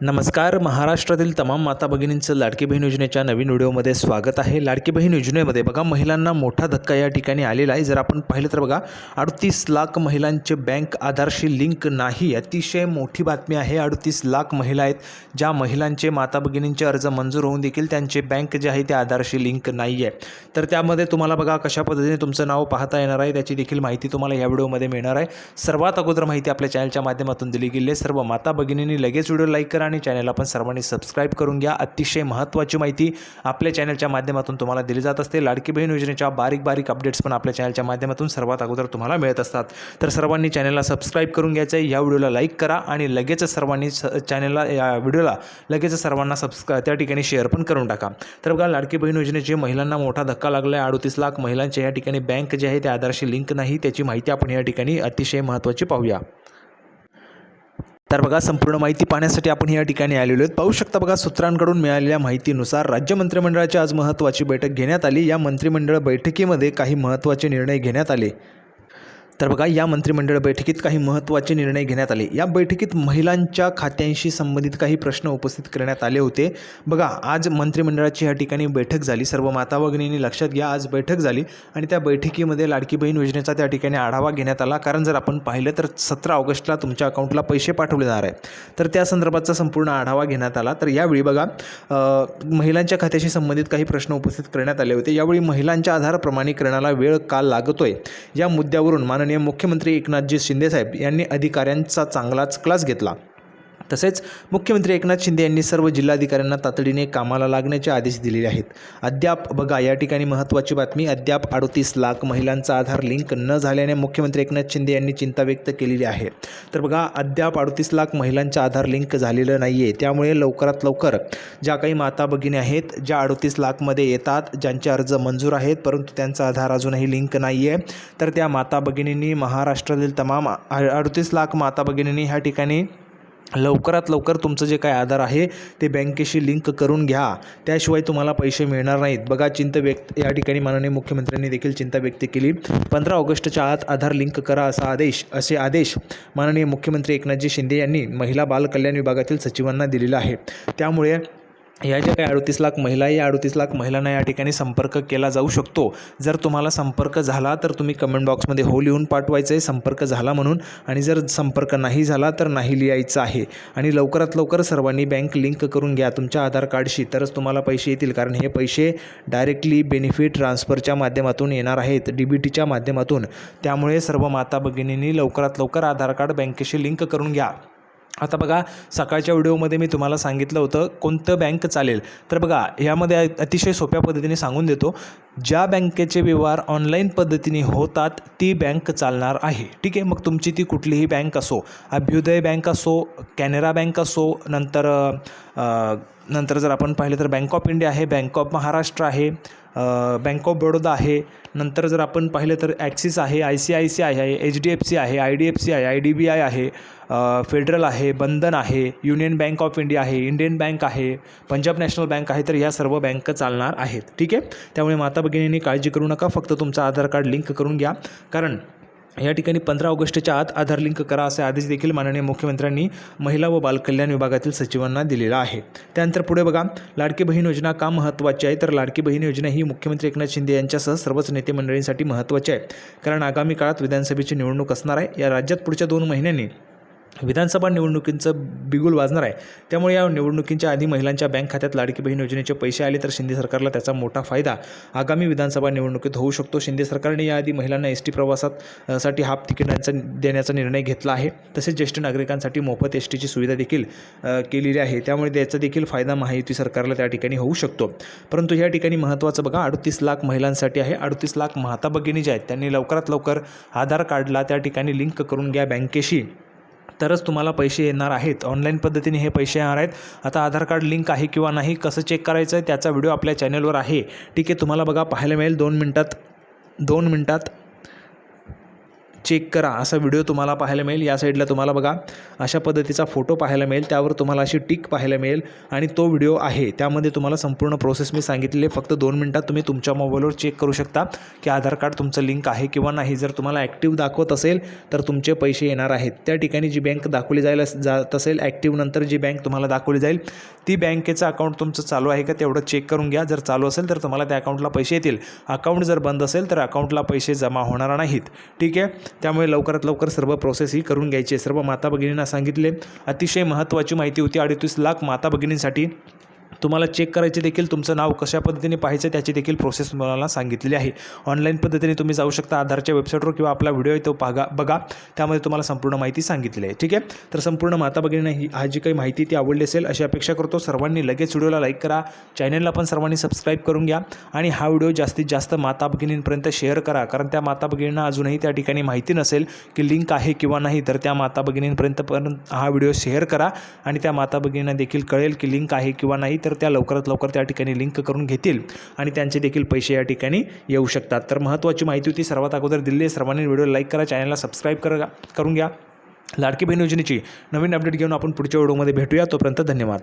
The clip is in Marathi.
नमस्कार महाराष्ट्रातील तमाम माता भगिनींचं लाडकी बहीण योजनेच्या नवीन व्हिडिओमध्ये स्वागत आहे. लाडकी बहीण योजनेमध्ये बघा महिलांना मोठा धक्का या ठिकाणी आलेला आहे. जर आपण पाहिलं तर बघा अडतीस लाख महिलांचे बँक आधारशी लिंक नाही. अतिशय मोठी बातमी आहे अडतीस लाख महिला आहेत ज्या महिलांचे माता भगिनींचे अर्ज मंजूर होऊन देखील त्यांचे बँक जे आहे ते आधारशी लिंक नाही आहे. तर त्यामध्ये तुम्हाला बघा कशा पद्धतीने तुमचं नाव पाहता येणार आहे त्याची देखील माहिती तुम्हाला या व्हिडिओमध्ये मिळणार आहे. सर्वात अगोदर माहिती आपल्या चॅनलच्या माध्यमातून दिली गेली आहे. सर्व माता भगिनींनी लगेच व्हिडिओ लाईक करा आणि चॅनल आपण सर्वांनी सबस्क्राईब करून घ्या. अतिशय महत्त्वाची माहिती आपल्या चॅनलच्या माध्यमातून तुम्हाला दिली जात असते. लाडकी बहीण योजनेच्या बारीक बारीक अपडेट्स पण आपल्या चॅनलच्या माध्यमातून सर्वात अगोदर तुम्हाला मिळत असतात. तर सर्वांनी चॅनलला सबस्क्राईब करून घ्यायचं आहे. या व्हिडिओला लाईक करा आणि लगेच सर्वांनी स चॅनलला या व्हिडिओला लगेच सर्वांना सबस्क्रा त्या ठिकाणी शेअर पण करून टाका. तर बघा लाडकी बहीण योजनेची महिलांना मोठा धक्का लागला आहे अडतीस लाख महिलांच्या या ठिकाणी बँक जे आहे त्या आधारशी लिंक नाही. त्याची माहिती आपण या ठिकाणी अतिशय महत्त्वाची पाहूया. तर बघा संपूर्ण माहिती पाहण्यासाठी आपण या ठिकाणी आलेलो आहेत. पाहू शकता बघा सूत्रांकडून मिळालेल्या माहितीनुसार राज्य मंत्रिमंडळाची आज महत्त्वाची बैठक घेण्यात आली. या मंत्रिमंडळ बैठकीमध्ये काही महत्त्वाचे निर्णय घेण्यात आले. तर बघा या मंत्रिमंडळ बैठकीत काही महत्त्वाचे निर्णय घेण्यात आले. या बैठकीत महिलांच्या खात्यांशी संबंधित काही प्रश्न उपस्थित करण्यात आले होते. बघा आज मंत्रिमंडळाची या ठिकाणी बैठक झाली. सर्व माता भगिनींनी लक्षात घ्या आज बैठक झाली आणि त्या बैठकीमध्ये लाडकी बहीण योजनेचा त्या ठिकाणी आढावा घेण्यात आला. कारण जर आपण पाहिलं तर सतरा ऑगस्टला तुमच्या अकाउंटला पैसे पाठवले जाणार आहे तर त्या संदर्भाचा संपूर्ण आढावा घेण्यात आला. तर यावेळी बघा महिलांच्या खात्याशी संबंधित काही प्रश्न उपस्थित करण्यात आले होते. यावेळी महिलांच्या आधार प्रमाणीकरणाला वेळ का लागतोय? या मुद्द्यावरून माननीय मुख्यमंत्री एकनाथजी शिंदेसाहेब यांनी अधिकाऱ्यांचा चांगलाच क्लास घेतला. तसेच मुख्यमंत्री एकनाथ शिंदे यांनी सर्व जिल्हाधिकाऱ्यांना तातडीने कामाला लागण्याचे आदेश दिलेले आहेत. अद्याप बघा या ठिकाणी महत्त्वाची बातमी अद्याप अडतीस लाख महिलांचा आधार लिंक न झाल्याने मुख्यमंत्री एकनाथ शिंदे यांनी चिंता व्यक्त केलेली आहे. तर बघा अद्याप अडतीस लाख महिलांचा आधार लिंक झालेलं नाही आहे त्यामुळे लवकरात लवकर ज्या काही माता भगिनी आहेत ज्या अडतीस लाखमध्ये येतात ज्यांचे अर्ज मंजूर आहेत परंतु त्यांचा आधार अजूनही लिंक नाही आहे तर त्या माता भगिनींनी महाराष्ट्रातील तमाम अडतीस लाख माता भगिनींनी ह्या ठिकाणी लवकरात लवकर तुमचं जे काय आधार आहे ते बँकेशी लिंक करून घ्या. त्याशिवाय तुम्हाला पैसे मिळणार नाहीत. बघा चिंता व्यक्त या ठिकाणी माननीय मुख्यमंत्र्यांनी देखील चिंता व्यक्त केली. पंधरा ऑगस्टच्या आत आधार लिंक करा असा आदेश असे आदेश माननीय मुख्यमंत्री एकनाथजी शिंदे यांनी महिला बालकल्याण विभागातील सचिवांना दिलेला आहे. त्यामुळे या ज्या काही अडतीस लाख महिला या अडतीस लाख महिलांना या ठिकाणी संपर्क केला जाऊ शकतो. जर तुम्हाला संपर्क झाला तर तुम्ही कमेंट बॉक्समध्ये हो लिहून पाठवायचं आहे संपर्क झाला म्हणून. आणि जर संपर्क नाही झाला तर नाही लिहायचं आहे. आणि लवकरात लवकर सर्वांनी बँक लिंक करून घ्या तुमच्या आधार कार्डशी तरच तुम्हाला पैसे येतील कारण हे पैसे डायरेक्टली बेनिफिट ट्रान्सफरच्या माध्यमातून येणार आहेत डी बी टीच्या माध्यमातून. त्यामुळे सर्व माता भगिनींनी लवकरात लवकर आधार कार्ड बँकेशी लिंक करून घ्या. आता बघा सकाळच्या व्हिडिओमध्ये मी तुम्हाला सांगितलं होतं कोणतं बँक चालेल. तर बघा यामध्ये अतिशय सोप्या पद्धतीने सांगून देतो. ज्या बँकेचे व्यवहार ऑनलाईन पद्धतीने होतात ती बँक चालणार आहे. ठीक आहे? मग तुमची ती कुठलीही बँक असो अभ्युदय बँक असो कॅनरा बँक असो नंतर नंतर जर आपण पाहिलं तर बँक ऑफ इंडिया आहे बँक ऑफ महाराष्ट्र आहे बँक ऑफ बडोदा आहे. नंतर जर आपण पाहिलं तर ॲक्सिस आहे I C I C I आहे एच डी एफ सी आहे आय डी एफ सी आहे आय डी बी आय आहे फेडरल आहे बंधन आहे युनियन बँक ऑफ इंडिया आहे इंडियन बँक आहे पंजाब नॅशनल बँक आहे तर ह्या सर्व बँक चालणार आहेत. ठीक आहे? त्यामुळे माता भगिनींनी काळजी करू नका. फक्त तुमचं आधार कार्ड लिंक करून घ्या. कारण या ठिकाणी पंधरा ऑगस्टच्या आत आधार लिंक करा असे आदेश देखील माननीय मुख्यमंत्र्यांनी महिला व बालकल्याण विभागातील सचिवांना दिलेला आहे. त्यानंतर पुढे बघा लाडकी बहीण योजना का महत्त्वाची आहे? तर लाडकी बहीण योजना ही मुख्यमंत्री एकनाथ शिंदे यांच्यासह सर्वच नेते मंडळींसाठी महत्त्वाची आहे. कारण आगामी काळात विधानसभेची निवडणूक असणार आहे. या राज्यात पुढच्या दोन महिन्यांनी विधानसभा निवडणुकींचं बिगुल वाजणार आहे. त्यामुळे या निवडणुकींच्या आधी महिलांच्या बँक खात्यात लाडकी बहीण योजनेचे पैसे आले तर शिंदे सरकारला त्याचा मोठा फायदा. आगामी विधानसभा निवडणुकीत होऊ शकतो. शिंदे सरकारने याआधी महिलांना एस टी प्रवासात साठी हाफ तिकिटांचा देण्याचा निर्णय घेतला आहे. तसेच ज्येष्ठ नागरिकांसाठी मोफत एस टीची सुविधा देखील केलेली आहे. त्यामुळे त्याचा देखील फायदा महायुती सरकारला त्या ठिकाणी होऊ शकतो. परंतु या ठिकाणी महत्त्वाचं बघा अडतीस लाख महिलांसाठी आहे. अडतीस लाख माता भगिनी ज्या आहेत त्यांनी लवकरात लवकर आधार कार्डला त्या ठिकाणी लिंक करून घ्या बँकेशी. तरच तुम्हाला पैसे येणार आहेत. ऑनलाईन पद्धतीने हे पैसे येणार आहेत. आता आधार कार्ड लिंक आहे किंवा नाही कसं चेक करायचं आहे त्याचा व्हिडिओ आपल्या चॅनलवर आहे. ठीक आहे तुम्हाला बघा पाहायला मिळेल. दोन मिनटात दोन मिनटात चेक करा. असा व्हिडिओ तुम्हाला पाहायला मिळेल. या साईडला तुम्हाला बघा अशा पद्धतीचा फोटो पाहायला मिळेल. त्यावर तुम्हाला अशी टिक पाहायला मिळेल. आणि तो व्हिडिओ आहे. त्यामध्ये तुम्हाला संपूर्ण प्रोसेस मी सांगितलेली फक्त दोन मिनटात तुम्ही तुमच्या मोबाईलवर चेक करू शकता की आधार कार्ड तुमचं लिंक आहे किंवा नाही. जर तुम्हाला ॲक्टिव्ह दाखवत असेल तर तुमचे पैसे येणार आहेत. त्या ठिकाणी जी बँक दाखवली जायला जात असेल ॲक्टिव्ह नंतर जी बँक तुम्हाला दाखवली जाईल ती बँकेचं अकाउंट तुमचं चालू आहे का तेवढं चेक करून घ्या. जर चालू असेल तर तुम्हाला त्या अकाउंटला पैसे येतील. अकाउंट जर बंद असेल तर अकाउंटला पैसे जमा होणार नाहीत. ठीक आहे? त्यामुळे लवकरात लवकर सर्व प्रोसेस ही करून घ्यायची आहे. सर्व माता भगिनींना सांगितले. अतिशय महत्त्वाची माहिती होती. अडतीस लाख माता भगिनींसाठी तुम्हाला चेक करायचे देखील तुमचं नाव कशा पद्धतीने पाहायचं त्याची देखील प्रोसेस मला सांगितलेली आहे. ऑनलाईन पद्धतीने तुम्ही जाऊ शकता आधारच्या वेबसाईटवर किंवा आपला व्हिडिओ आहे तो बघा बघा. त्यामध्ये तुम्हाला संपूर्ण माहिती सांगितली आहे ठीक आहे? तर संपूर्ण माता भगिनींना ही हा जी काही माहिती ती आवडली असेल अशी अपेक्षा करतो. सर्वांनी लगेच व्हिडिओला लाईक करा. चॅनलला पण सर्वांनी सबस्क्राईब करून घ्या. आणि हा व्हिडिओ जास्तीत जास्त माता भगिनींपर्यंत शेअर करा. कारण त्या माता भगिनींना अजूनही त्या ठिकाणी माहिती नसेल की लिंक आहे किंवा नाही तर त्या माता भगिनींपर्यंत पण हा व्हिडिओ शेअर करा. आणि त्या माता भगिनींना देखील कळेल की लिंक आहे किंवा नाही तर त्या लवकरात लवकर त्या ठिकाणी लिंक करून घेतील आणि त्यांचे देखील पैसे या ठिकाणी येऊ शकतात. तर महत्त्वाची माहिती होती सर्वात अगोदर दिली आहे. सर्वांनी व्हिडिओ लाईक करा चॅनलला सबस्क्राईब करा करून घ्या. लाडकी बहीण योजनेची नवीन अपडेट घेऊन आपण पुढच्या व्हिडिओमध्ये भेटूया. तोपर्यंत धन्यवाद.